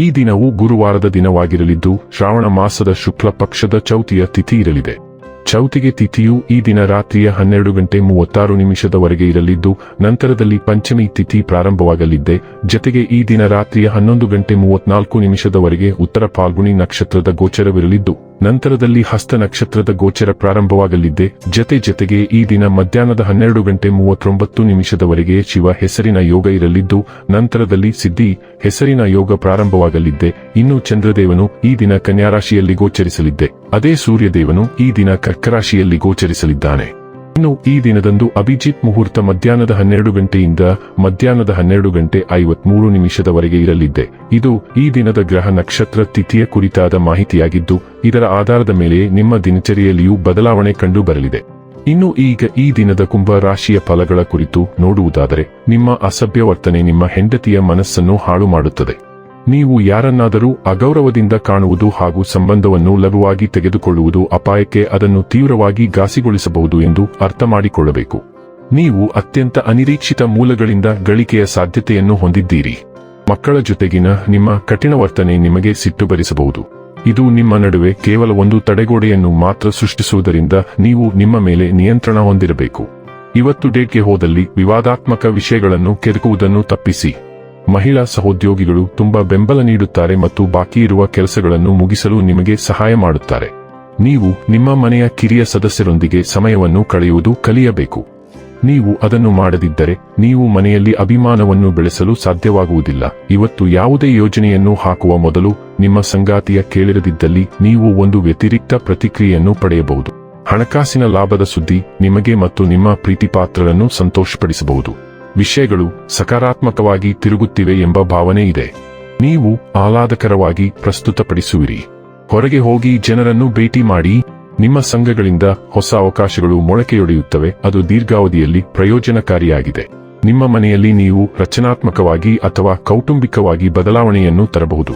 ಈ ದಿನವು ಗುರುವಾರದ ದಿನವಾಗಿರಲಿದ್ದು, ಶ್ರಾವಣ ಮಾಸದ ಶುಕ್ಲ ಪಕ್ಷದ ಚೌತಿಯ ತಿಥಿ ಇರಲಿದೆ. ಚೌತಿಗೆ ತಿಥಿಯು ಈ ದಿನ ರಾತ್ರಿಯ ಹನ್ನೆರಡು ಗಂಟೆ ಮೂವತ್ತಾರು ನಿಮಿಷದವರೆಗೆ ಇರಲಿದ್ದು, ನಂತರದಲ್ಲಿ ಪಂಚಮಿ ತಿಥಿ ಪ್ರಾರಂಭವಾಗಲಿದ್ದೆ. ಜತೆಗೆ ಈ ದಿನ ರಾತ್ರಿಯ ಹನ್ನೊಂದು ಗಂಟೆ ಮೂವತ್ನಾಲ್ಕು ನಿಮಿಷದವರೆಗೆ ಉತ್ತರ ಫಾಲ್ಗುಣಿ ನಕ್ಷತ್ರದ ಗೋಚರವಿರಲಿದ್ದು ನಂತರದಲ್ಲಿ ಹಸ್ತ ನಕ್ಷತ್ರದ ಗೋಚರ ಪ್ರಾರಂಭವಾಗಲಿದ್ದೆ ಜತೆ ಜತೆಗೆ ಈ ದಿನ ಮಧ್ಯಾಹ್ನದ ಹನ್ನೆರಡು ಗಂಟೆ ಮೂವತ್ತೊಂಬತ್ತು ನಿಮಿಷದವರೆಗೆ ಶಿವ ಹೆಸರಿನ ಯೋಗ ಇರಲಿದ್ದು, ನಂತರದಲ್ಲಿ ಸಿದ್ಧಿ ಹೆಸರಿನ ಯೋಗ ಪ್ರಾರಂಭವಾಗಲಿದ್ದೆ ಇನ್ನು ಚಂದ್ರದೇವನು ಈ ದಿನ ಕನ್ಯಾರಾಶಿಯಲ್ಲಿ ಗೋಚರಿಸಲಿದ್ದೆ ಅದೇ ಸೂರ್ಯದೇವನು ಈ ದಿನ ಕರ್ಕರಾಶಿಯಲ್ಲಿ ಗೋಚರಿಸಲಿದ್ದಾನೆ. ಇನ್ನು ಈ ದಿನದಂದು ಅಭಿಜಿತ್ ಮುಹೂರ್ತ ಮಧ್ಯಾಹ್ನದ ಹನ್ನೆರಡು ಗಂಟೆಯಿಂದ ಮಧ್ಯಾಹ್ನದ ಹನ್ನೆರಡು ಗಂಟೆ ಐವತ್ಮೂರು ನಿಮಿಷದವರೆಗೆ ಇರಲಿದೆ. ಇದು ಈ ದಿನದ ಗ್ರಹ ನಕ್ಷತ್ರ ತಿಥಿಯ ಕುರಿತಾದ ಮಾಹಿತಿಯಾಗಿದ್ದು, ಇದರ ಆಧಾರದ ಮೇಲೆ ನಿಮ್ಮ ದಿನಚರಿಯಲ್ಲಿಯೂ ಬದಲಾವಣೆ ಕಂಡು ಬರಲಿದೆ ಇನ್ನು ಈಗ ಈ ದಿನದ ಕುಂಭ ರಾಶಿಯ ಫಲಗಳ ಕುರಿತು ನೋಡುವುದಾದರೆ, ನಿಮ್ಮ ಅಸಭ್ಯ ವರ್ತನೆ ನಿಮ್ಮ ಹೆಂಡತಿಯ ಮನಸ್ಸನ್ನು ಹಾಳು ಮಾಡುತ್ತದೆ ನೀವು ಯಾರನ್ನಾದರೂ ಅಗೌರವದಿಂದ ಕಾಣುವುದು ಹಾಗೂ ಸಂಬಂಧವನ್ನು ಲಘುವಾಗಿ ತೆಗೆದುಕೊಳ್ಳುವುದು ಅಪಾಯಕ್ಕೆ ಅದನ್ನು ತೀವ್ರವಾಗಿ ಘಾಸಿಗೊಳಿಸಬಹುದು ಎಂದು ಅರ್ಥ ಮಾಡಿಕೊಳ್ಳಬೇಕು ನೀವು ಅತ್ಯಂತ ಅನಿರೀಕ್ಷಿತ ಮೂಲಗಳಿಂದ ಗಳಿಕೆಯ ಸಾಧ್ಯತೆಯನ್ನು ಹೊಂದಿದ್ದೀರಿ. ಮಕ್ಕಳ ಜೊತೆಗಿನ ನಿಮ್ಮ ಕಠಿಣ ವರ್ತನೆ ನಿಮಗೆ ಸಿಟ್ಟು ಬರಿಸಬಹುದು ಇದು ನಿಮ್ಮ ನಡುವೆ ಕೇವಲ ಒಂದು ತಡೆಗೋಡೆಯನ್ನು ಮಾತ್ರ ಸೃಷ್ಟಿಸುವುದರಿಂದ ನೀವು ನಿಮ್ಮ ಮೇಲೆ ನಿಯಂತ್ರಣ ಹೊಂದಿರಬೇಕು. ಇವತ್ತು ಡೇಟ್ಗೆ ಹೋದಲ್ಲಿ ವಿವಾದಾತ್ಮಕ ವಿಷಯಗಳನ್ನು ಕೆರಕುವುದನ್ನು ತಪ್ಪಿಸಿ. ಮಹಿಳಾ ಸಹೋದ್ಯೋಗಿಗಳು ತುಂಬಾ ಬೆಂಬಲ ನೀಡುತ್ತಾರೆ ಮತ್ತು ಬಾಕಿ ಇರುವ ಕೆಲಸಗಳನ್ನು ಮುಗಿಸಲು ನಿಮಗೆ ಸಹಾಯ ಮಾಡುತ್ತಾರೆ. ನೀವು ನಿಮ್ಮ ಮನೆಯ ಕಿರಿಯ ಸದಸ್ಯರೊಂದಿಗೆ ಸಮಯವನ್ನು ಕಳೆಯುವುದು ಕಲಿಯಬೇಕು. ನೀವು ಅದನ್ನು ಮಾಡದಿದ್ದರೆ ನೀವು ಮನೆಯಲ್ಲಿ ಅಭಿಮಾನವನ್ನು ಬೆಳೆಸಲು ಸಾಧ್ಯವಾಗುವುದಿಲ್ಲ. ಇವತ್ತು ಯಾವುದೇ ಯೋಜನೆಯನ್ನು ಹಾಕುವ ಮೊದಲು ನಿಮ್ಮ ಸಂಗಾತಿಯ ಕೇಳಿರದಿದ್ದಲ್ಲಿ ನೀವು ಒಂದು ವ್ಯತಿರಿಕ್ತ ಪ್ರತಿಕ್ರಿಯೆಯನ್ನು ಪಡೆಯಬಹುದು. ಹಣಕಾಸಿನ ಲಾಭದ ಸುದ್ದಿ ನಿಮಗೆ ಮತ್ತು ನಿಮ್ಮ ಪ್ರೀತಿಪಾತ್ರರನ್ನು ಸಂತೋಷಪಡಿಸಬಹುದು. ವಿಷಯಗಳು ಸಕಾರಾತ್ಮಕವಾಗಿ ತಿರುಗುತ್ತಿವೆ ಎಂಬ ಭಾವನೆ ಇದೆ. ನೀವು ಆಹ್ಲಾದಕರವಾಗಿ ಪ್ರಸ್ತುತಪಡಿಸುವಿರಿ. ಹೊರಗೆ ಹೋಗಿ ಜನರನ್ನು ಭೇಟಿ ಮಾಡಿ, ನಿಮ್ಮ ಸಂಘಗಳಿಂದ ಹೊಸ ಅವಕಾಶಗಳು ಮೊಳಕೆಯೊಡೆಯುತ್ತವೆ, ಅದು ದೀರ್ಘಾವಧಿಯಲ್ಲಿ ಪ್ರಯೋಜನಕಾರಿಯಾಗಿದೆ. ನಿಮ್ಮ ಮನೆಯಲ್ಲಿ ನೀವು ರಚನಾತ್ಮಕವಾಗಿ ಅಥವಾ ಕೌಟುಂಬಿಕವಾಗಿ ಬದಲಾವಣೆಯನ್ನು ತರಬಹುದು.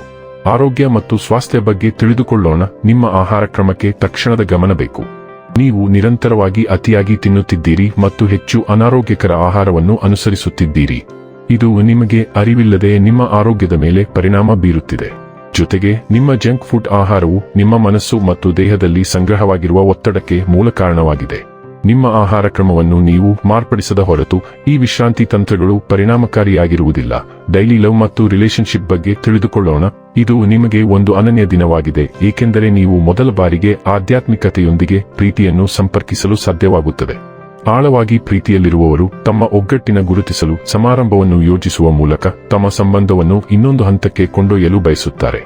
ಆರೋಗ್ಯ ಮತ್ತು ಸ್ವಾಸ್ಥ್ಯ ಬಗ್ಗೆ ತಿಳಿದುಕೊಳ್ಳೋಣ, ನಿಮ್ಮ ಆಹಾರ ಕ್ರಮಕ್ಕೆ ತಕ್ಷಣದ ಗಮನ ಬೇಕು. ನೀವು ನಿರಂತರವಾಗಿ ಅತಿಯಾಗಿ ತಿನ್ನುತ್ತಿದ್ದೀರಿ ಮತ್ತು ಹೆಚ್ಚು ಅನಾರೋಗ್ಯಕರ ಆಹಾರವನ್ನು ಅನುಸರಿಸುತ್ತಿದ್ದೀರಿ. ಇದು ನಿಮಗೆ ಅರಿವಿಲ್ಲದೆ ನಿಮ್ಮ ಆರೋಗ್ಯದ ಮೇಲೆ ಪರಿಣಾಮ ಬೀರುತ್ತಿದೆ. ಜೊತೆಗೆ, ನಿಮ್ಮ ಜಂಕ್ ಫುಡ್ ಆಹಾರವು ನಿಮ್ಮ ಮನಸ್ಸು ಮತ್ತು ದೇಹದಲ್ಲಿ ಸಂಗ್ರಹವಾಗಿರುವ ಒತ್ತಡಕ್ಕೆ ಮೂಲ ಕಾರಣವಾಗಿದೆ. ನಿಮ್ಮ ಆಹಾರ ಕ್ರಮವನ್ನು ನೀವು ಮಾರ್ಪಡಿಸದ ಹೊರತು ಈ ವಿಶ್ರಾಂತಿ ತಂತ್ರಗಳು ಪರಿಣಾಮಕಾರಿಯಾಗಿರುವುದಿಲ್ಲ. ಡೈಲಿ ಲವ್ ಮತ್ತು ರಿಲೇಶನ್ಶಿಪ್ ಬಗ್ಗೆ ತಿಳಿದುಕೊಳ್ಳೋಣ. ಇದು ನಿಮಗೆ ಒಂದು ಅನನ್ಯ ದಿನವಾಗಿದೆ, ಏಕೆಂದರೆ ನೀವು ಮೊದಲ ಬಾರಿಗೆ ಆಧ್ಯಾತ್ಮಿಕತೆಯೊಂದಿಗೆ ಪ್ರೀತಿಯನ್ನು ಸಂಪರ್ಕಿಸಲು ಸಾಧ್ಯವಾಗುತ್ತದೆ. ಆಳವಾಗಿ ಪ್ರೀತಿಯಲ್ಲಿರುವವರು ತಮ್ಮ ಒಗ್ಗಟ್ಟಿನ ಗುರುತಿಸಲು ಸಮಾರಂಭವನ್ನು ಯೋಜಿಸುವ ಮೂಲಕ ತಮ್ಮ ಸಂಬಂಧವನ್ನು ಇನ್ನೊಂದು ಹಂತಕ್ಕೆ ಕೊಂಡೊಯ್ಯಲು ಬಯಸುತ್ತಾರೆ.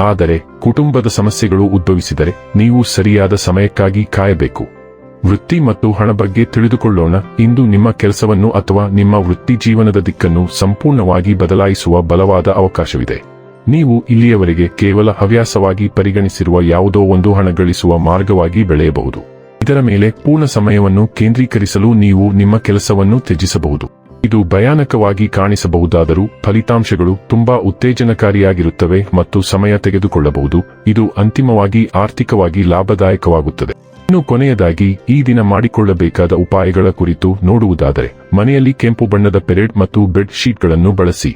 ಆದರೆ ಕುಟುಂಬದ ಸಮಸ್ಯೆಗಳು ಉದ್ಭವಿಸಿದರೆ ನೀವು ಸರಿಯಾದ ಸಮಯಕ್ಕಾಗಿ ಕಾಯಬೇಕು. ವೃತ್ತಿ ಮತ್ತು ಹಣ ಬಗ್ಗೆ ತಿಳಿದುಕೊಳ್ಳೋಣ. ಇಂದು ನಿಮ್ಮ ಕೆಲಸವನ್ನು ಅಥವಾ ನಿಮ್ಮ ವೃತ್ತಿ ಜೀವನದ ದಿಕ್ಕನ್ನು ಸಂಪೂರ್ಣವಾಗಿ ಬದಲಾಯಿಸುವ ಬಲವಾದ ಅವಕಾಶವಿದೆ. ನೀವು ಇಲ್ಲಿಯವರೆಗೆ ಕೇವಲ ಹವ್ಯಾಸವಾಗಿ ಪರಿಗಣಿಸಿರುವ ಯಾವುದೋ ಒಂದು ಹಣ ಗಳಿಸುವ ಮಾರ್ಗವಾಗಿ ಬೆಳೆಯಬಹುದು. ಇದರ ಮೇಲೆ ಪೂರ್ಣ ಸಮಯವನ್ನು ಕೇಂದ್ರೀಕರಿಸಲು ನೀವು ನಿಮ್ಮ ಕೆಲಸವನ್ನು ತ್ಯಜಿಸಬಹುದು. ಇದು ಭಯಾನಕವಾಗಿ ಕಾಣಿಸಬಹುದಾದರೂ ಫಲಿತಾಂಶಗಳು ತುಂಬಾ ಉತ್ತೇಜನಕಾರಿಯಾಗಿರುತ್ತವೆ ಮತ್ತು ಸಮಯ ತೆಗೆದುಕೊಳ್ಳಬಹುದು. ಇದು ಅಂತಿಮವಾಗಿ ಆರ್ಥಿಕವಾಗಿ ಲಾಭದಾಯಕವಾಗುತ್ತದೆ. ಇನ್ನು ಕೊನೆಯದಾಗಿ, ಈ ದಿನ ಮಾಡಿಕೊಳ್ಳಬೇಕಾದ ಉಪಾಯಗಳ ಕುರಿತು ನೋಡುವುದಾದರೆ, ಮನೆಯಲ್ಲಿ ಕೆಂಪು ಬಣ್ಣದ ಪೆರೇಡ್ ಮತ್ತು ಬೆಡ್ ಶೀಟ್ಗಳನ್ನು ಬಳಸಿ.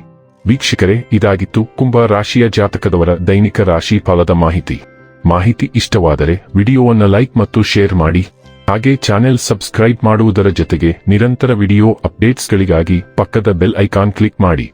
ವೀಕ್ಷಕರೇ, ಇದಾಗಿತ್ತು ಕುಂಭ ರಾಶಿಯ ಜಾತಕದವರ ದೈನಿಕ ರಾಶಿ ಫಲದ ಮಾಹಿತಿ. ಮಾಹಿತಿ ಇಷ್ಟವಾದರೆ, ವಿಡಿಯೋವನ್ನು ಲೈಕ್ ಮತ್ತು ಶೇರ್ ಮಾಡಿ. ಹಾಗೆ ಚಾನೆಲ್ ಸಬ್ಸ್ಕ್ರೈಬ್ ಮಾಡುವುದರ ಜೊತೆಗೆ ನಿರಂತರ ವಿಡಿಯೋ ಅಪ್ಡೇಟ್ಸ್ಗಳಿಗಾಗಿ ಪಕ್ಕದ ಬೆಲ್ ಐಕಾನ್ ಕ್ಲಿಕ್ ಮಾಡಿ.